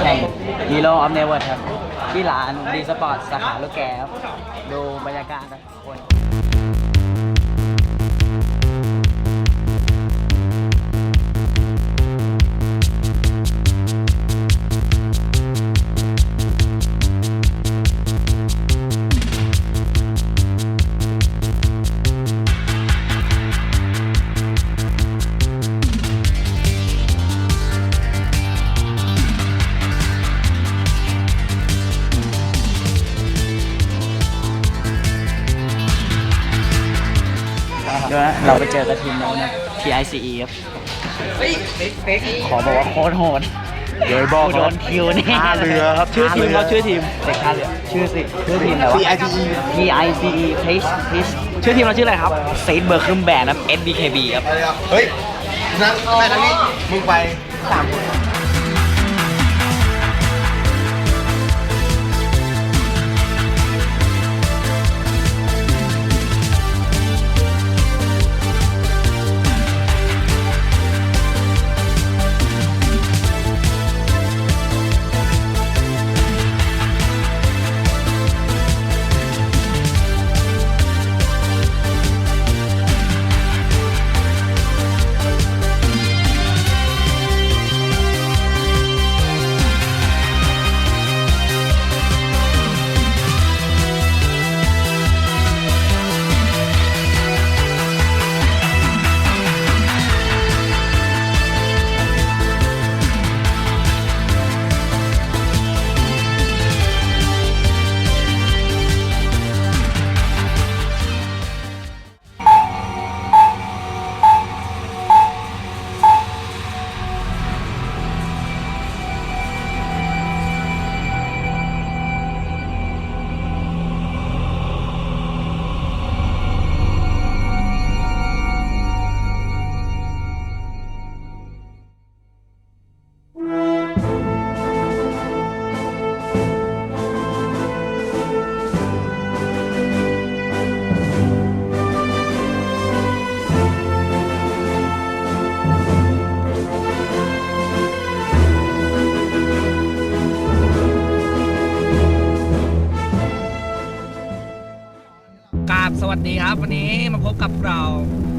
แข่งฮีโร่ออฟเนเวอร์ครับ ที่ร้านดีสปอร์ตสาขาลูกแก้วดูบรรยากาศนะทุกคน เดี๋ยวนะเราไปเจอกับทีมโน้นนะ TICE ครับขอบอกว่าโคตรโหดเดี๋ยวบอกกูโดนคิวนี่ท่าเรือครับชื่อทีมท่าเขาเรือชื่อทีมเด็กท่าเรือชื่อสิชื่อทีมอะไรวะ TICE TICE Pace Pace ชื่อทีมเราชื่ออะไรครับเซนเบอร์คึมแบนครับ SBKB ครับ เฮ้ยนั่งแม่ทางนี้มึงไปสามคน วัสดีครับ วันนี้มาพบกับเรา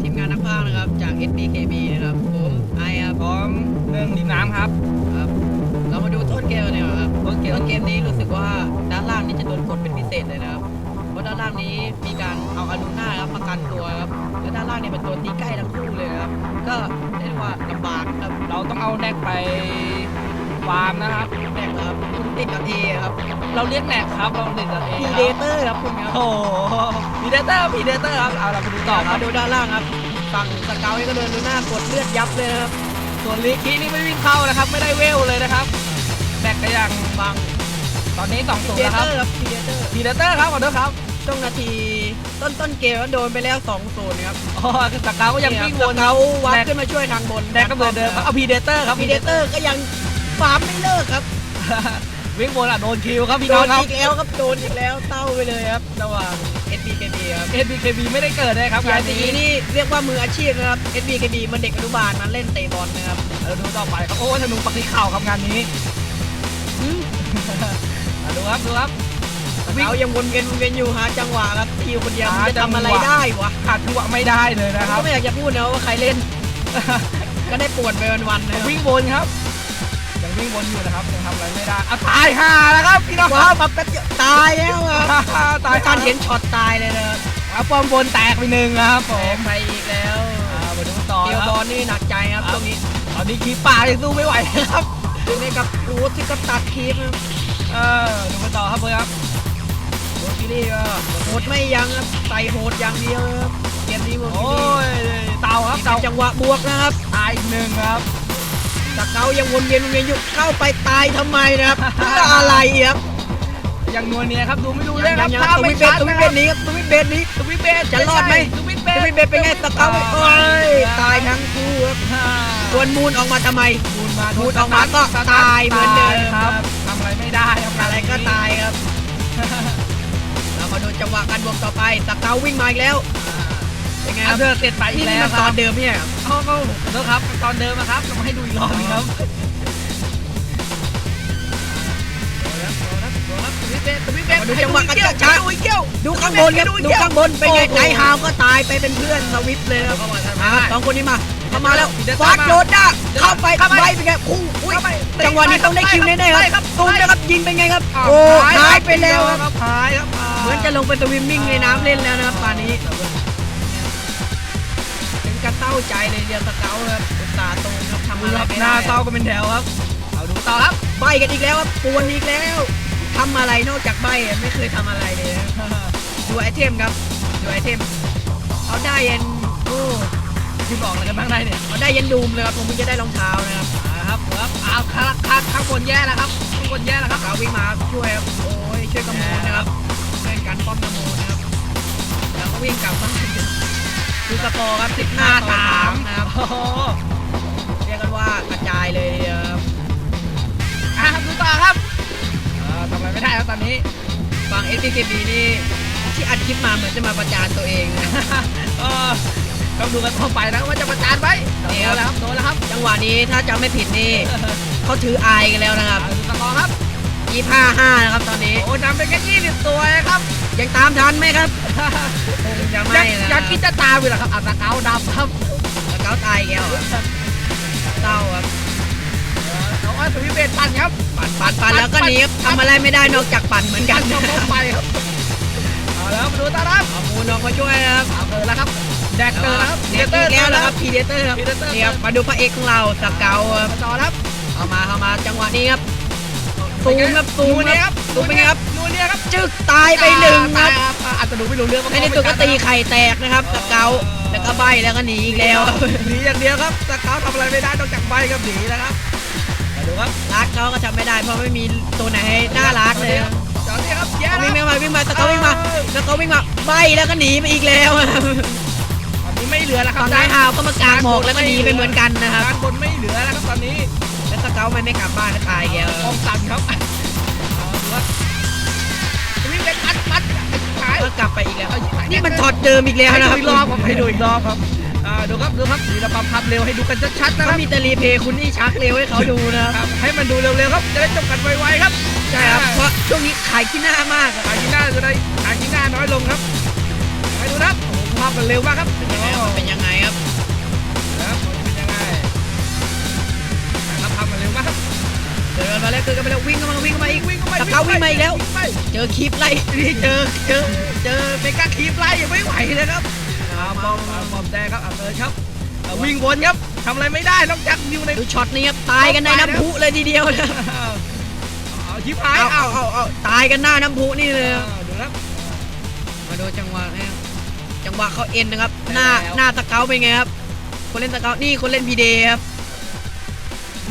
ทีมงานนักพากนะครับ จาก SBKB นะครับ ผมไอครับพร้อมเรื่องดินน้ำครับครับ เรามาดูต้นเกมกันเลยครับต้นเกมต้นเกมนี้รู้สึกว่าด้านล่างนี้จะโดนกดเป็นพิเศษเลยนะครับ เพราะด้านล่างนี้มีการเอาอารูน่าครับประกันตัวครับและด้านล่างเนี่ยเป็นตัวตีใกล้ทั้งคู่เลยครับ ก็เรียกว่าลำบากครับเราต้องเอาแนกไป ฟาร์มนะครับแบกครับคุณติดกับเอครับเราเรียกแนกครับเราติดกันเองพีคเดรับเตอร์ครับคุณครับโอ้โหพีเดเตอร์พีเดเตอร์ครับเอาเราไปดูต่อคมารับดูด้านล่างครับฝั่งสเกลนี่ก็เดินดูหน้ากดเลือดยับเลยนะครับส่วนลีคีนี่ไม่วิ่งเข้านะครับ ไม่ได้เวลเลยนะครับแบกก็ยังบังตอนนี้2องศูนเดย์แล้วเตคอรับร์ครับพีเดเตอร์พีเดเตอร์ครับขอโทษครับช่วงนาทีต้นต้นเกมก็โดนไปแล้ว2 0ครับอ๋อคือสกาวก็ยังวิ่งวนเขาวัดแบกขึ้นมาช่วยทางบนแบกก็เหมือนเดิมครับเอาพีเดเตอร์ครับพีเดเตอร์ก็ยัง ฟาร์มไม่เลิกครับ วิ่งวนอะโดนคิวครับพี่โดน้องนครับ อีกแล้วครับโดนอีกแล้วเต้าไปเลยครับระหว่าง SBKB ครับ SBKB ไม่ได้เกิดเลยครับงางานนนี้ นี้นี่เรียกว่ามืออาชีพนะครับ SBKB มันเด็กอนุบาลมันเล่นเตะบอลนะครับเราดูต่อไปครับ โอ้ธนูปักที่เข่าครับงานนี้อืม อะดูครับ ดูครับเขายังวนเวียนวนเวียนอยู่หาจังหวะครับทีคนเดียวหามันจะจังหวะทำอะไรได้วะขาดจังหวะไม่ได้เลยนะคก็รับ ไม่อยากจะพูดนะว่าใครเล่น ก็ได้ปวดไปวันๆนะครับวิ่งวนครับยัง วิ่งวนอยู่นะครับยังทำอะไรไม่ได้อะตายห่าแล้วครับพี่น้องคว้ารัวบมาแป๊บเดียวตายแล้วครับตายการเห็นช็อตตายเลยนะครับเอาปอมบนแตกไปหนึ่งนะครับผแตมกไปอีกแล้วอ่ามาดูต่อเกียวนะคบรัอบลนี่หนักใจครับตรงนี้ตอนนี้คีป่ายังสู้ไม่ไหวนะครับ นี่กับรูทที่ก็ตัดคีฟนะครับเออดูกันต่อครับเพื่อนครับโรซิลี่ก็โหดไม่ยั้งครับใส่โหดอย่างเดียวครับเกมนี้โรซิโอ้ลี่ยเต่าครับเต่าเต่าจังหวะบวกนะครับตายอีกหนึ่งครับ แต่เขายังวนเวียนวนเวียนอยู่เข้าไปตายทำไมนะครับเพื่ออะไรครับยังนัวเนียครับดูไม่ดูเลยครับยังภาพตัวไม่วิเบชัสดตัววินะเบครับสนี้ครับตัววิเบสนี้สวิตเบสจะรอดไหมสวิตเบตัวสวิเบสเป็นไงสเกาโอ้ยตายทั้งคู่ครับส่วนมูลออกมาทำไมมูลมามูลออกมาก็ตายเหมือนเดิมครับทำอะไรไม่ได้ทำอะไรก็ตายครับเรามาดูจังหวะการบวกต่อไปสเกาวิ่งมาอีกแล้ว เป็นไงคอารับเธอเสร็จไปอีนี่กนี่แล้วมันคตอรับนเดิมเนี่ยเขาเขาขอโทษครับตอนเดิมนะครับเรามาให้ดูอีกรอบนึงครับครับสวิตเบสสวิตเบสมาดูจังหวะกระชากช้าดูอีกเกี้ยวดูข้างบนครับดูข้างบนเป็นไงไนท์ฮาวก็ตายไปเป็นเพื่อนสวิฟเลยครับเข้ามาทำอ่าไมสองคนนี้มาเข้ามาแล้วเดี๋ยวฟาดมาโดนด้าเข้าไปเข้าไปไปเป็นไงพุ่งอุ้ยเข้าไปจังหวะนี้ต้องได้คิวแน่ๆได้คครัรับบตูนนะครับยิงเป็นไงครับอ้าวโอ้หหายไปแล้วครับครับ หายครับ เหมือนจะลงไปสวิมมิ่งในน้ำเล่นแล้วนะครับป่านนี้ถึงกระเต้าใจเลยเดียวสเกลครับอุตส่าห์ตูนครับทำดูอะไรครับไม่หได้น้าเศร้าก็เป็นแถวครับเอาดูต่อครับใบกันอีกแล้วครับปวนอีกแล้วทำอะไรนอกจากใบอะไม่เคยทำอะไรเลยนะ ดูไอเทมครับดูไอเทมเขาได้ยันโอ้ที่บอกอะไรกันบ้างได้เนี่ยเขาได้ยันดูมเลยครับผมเพิ่งจะได้รองเท้านะครับอ่าครับครับเอาข้างข้างข้างบนแย่แล้วครับข้างบนแย่แล้วครับเขาวิ่งมาช่วยครับโอ้ยช่วยกระโมนนะครับช่วยกันป้อมกระโมนนะครับแล้วก็วิ่งกลับบ้าน ดูสกอร์ครับสิบหห้าน้าต่อสาสามมนะครับโอ้โหเรียกกันว่ากระจายเลยทีเดียวครับอะครับดูต่อครับเออทำอะไรไม่ได้แล้วตอนนี้ฝั่ง s c b นี่ที่อัดคลิปมาเหมือนจะมาประจานตัวเองนะ เออต้องดูกันต่อไปนะว่าจะประจานไหมนี่โดครับนแล้วครับโดนแล้วครับ จังหวะนี้ถ้าจำไม่ผิดนี่ เขาถือไอายกันแล้วนะครับเอาดูสกอร์ครับ ยี่ห้าห้านะครับตอนนี้ โอ้นำไปแค่ยี่สิบตัวเองครับ ยังตามทันไหมครับคงจะไม่ยังนะยังคิดจะตามอยู่เหรอครับอะสเกาดำครับสเกาตายอีกแล้วอะเศร้าครับน้องอ้อยสวิเบตปั่นครับ ปั่นปั่นปั่นแล้วก็หนีครับทำอะไรไม่ได้นอกจากปั่นเหมือนกัปั่นนเข้าเข้าไปครับเอาแล้วมาดูตาครับเอามูนออกมาช่วยนะครับเอาเกินแล้วครับแดกเกินแล้วครับเด็กอีกแล้วนะครับพีเดเตอร์ครับ Predator นี่ครับมาดูพระเอกของเราสเกาครับมาต่อครับเข้ามาเข้ามาจังหวะนี้ครับ ซูมครับซูมนูคเนียรัครับบซูมเป็นไงครับนูเนียครับจึกตายไปหนึ่งครับตายอะอาจจะดูไม่รู้เรื่องในที่สุดก็ตีไข่แตกนะครับสเกาแล้วก็ใบแล้วก็หนีอีกแล้วหนีอย่างเดียวครับสเกาทำอะไรไม่ได้นอกจากใบกับหนีนะครับมาดูครับรักเขาก็ทำไม่ได้เพราะไม่มีตัวไหนให้น่ารักเลยครับจอดนี่ครับแย่วิ่งแล้วมาวิ่งมาสเกาวิ่งมาสเกาวิ่งมาใบแล้วก็หนีไปอีกแล้วครับตอนนี้ไม่เหลือแล้วครับฝั่งนายฮาวก็มากางหมอกแล้วก็หนีไปเหมือนกันนะครับด้านบนไม่เหลือแล้วครับตอนนี้แล้ว สเกามันไม่กลับบ้านก็ตายอีกแล้วออมสันครับเอาดูครับวิ่เป็นปัดปัดหายก็กลับไปอีกแล้ว นี่มันช็อตเดิมอีกแล้วนะครับอีกรอบครับให้ดูอีกรอบครับอ่าดูครับดูครับมีระบำพับเร็วให้ดูกันชัดๆนะครับมีแต่รีเพย์คุณนี่ชักเร็วให้เขาดูนะครับให้มันดูเร็วๆครับจะได้จบกันไวๆครับใช่ครับเพราะช่วงนี้ขายขี้หน้ามากอะหากินหน้าจะได้หากินหน้าน้อยลงครับไปดูนะครับโอ้โหภาพมันเร็วมากครับเป็นยังไง แล้วเดินกันไปแล้ววิ่งเข้ามาวิ่งเข้ามาอีกวิ่งเข้าไปสเกาวิ่งมาอีกแล้ววิ่งไปเจอคลิปไล่นี่เจอเจอเจอเมกาคีบไล่ยังไม่ไหวเลยครับอ่าบอมอ่าบอมแดงครับอ่าเติร์นครับอ่าวิ่งวนครับทำอะไรไม่ได้นอกจากอยู่ในดูช็อตนี้ครับตายกันในน้ำพุเลยทีเดียวนะเอาชิบหายเอาเอาเอาเอาเอาตายกันหน้าน้ำพุนี่เลยเอาดูครับมาดูจังหวะนะครับจังหวะเขาเอ็นนะครับ หน้าแล้วหน้าสเกาเป็นไงครับคนเล่นสเกานี่คนเล่นพีเดครับ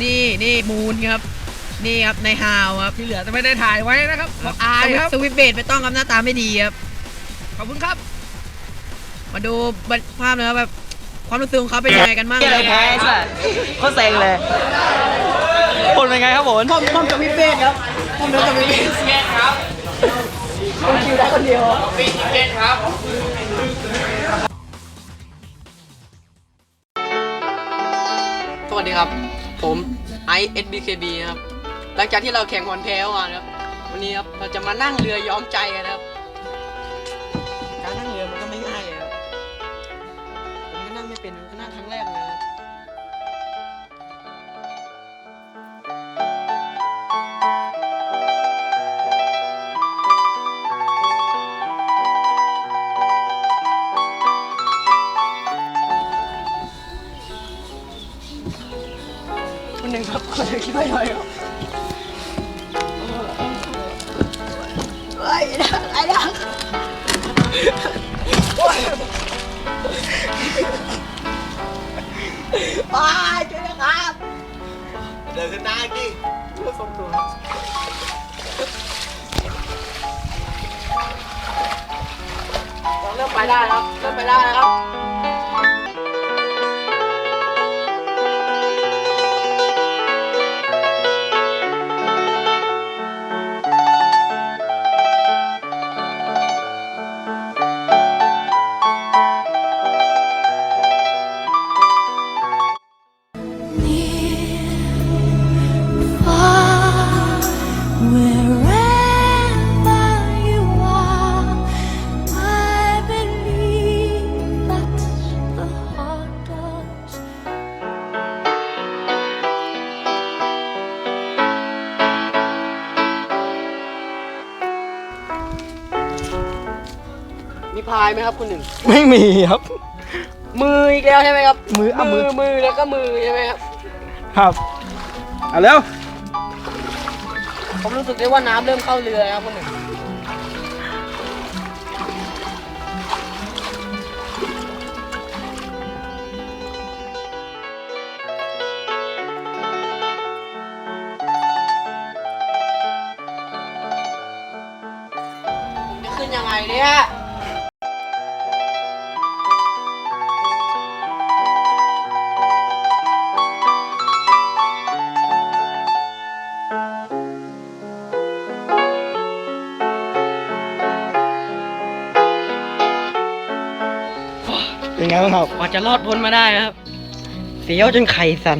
นี่นี่มูนครับ นี่ครับในฮาวครับที่เหลือจะไม่ได้ถ่ายไว้นะครับเพราะอายครับสวิตช์เบดไม่ต้องครับหน้าตาไม่ดีครับขอบคุณครับ มาดูภาพนะครับแบบความรู้สึกของเขาเป็นยังไงกันบ้างเหี้ยเลยแพ้ไอ้สัสโคตรเซ็งเลยผลเป็นไงครับผมผมผมสวิตช์เบดครับผมเดินสวิตช์เบดครับผมคิวได้คนเดียวสวัสดีครับ ผมไอ SBKB นะครับ หลังจากที่เราแข่งบอลแพ้มาครับ วันนี้ครับเราจะมานั่งเรือย้อมใจกันะครับ การนั่งเรือมันก็ไม่ง่ายเลยครับผมก็นั่งไม่เป็นผมก็นั่งครั้งแรกเลยครับคนหนึ่งครับคนหนึ่งคิดไม่ได้ครับ ว้ายช่วยนะครับ เดินขึ้นได้กี่เริ่มไปได้แล้วครับ เริ่มไปได้แล้วครับ พายไหมครับคุณหนึ่ง ไม่มีครับ มืออีกแล้วใช่ไหมครับ มืออะมืมือ อมือแล้วก็มือใช่ไหมครับ ครับเอาเร็วผมรู้สึกได้ว่าน้ำเริ่มเข้าเรือแล้วครับคุณหนึ่งจะขึ้นยังไงเนี่ย จะรอดพ้นมาได้ครับ เสียวจนไข่สั่น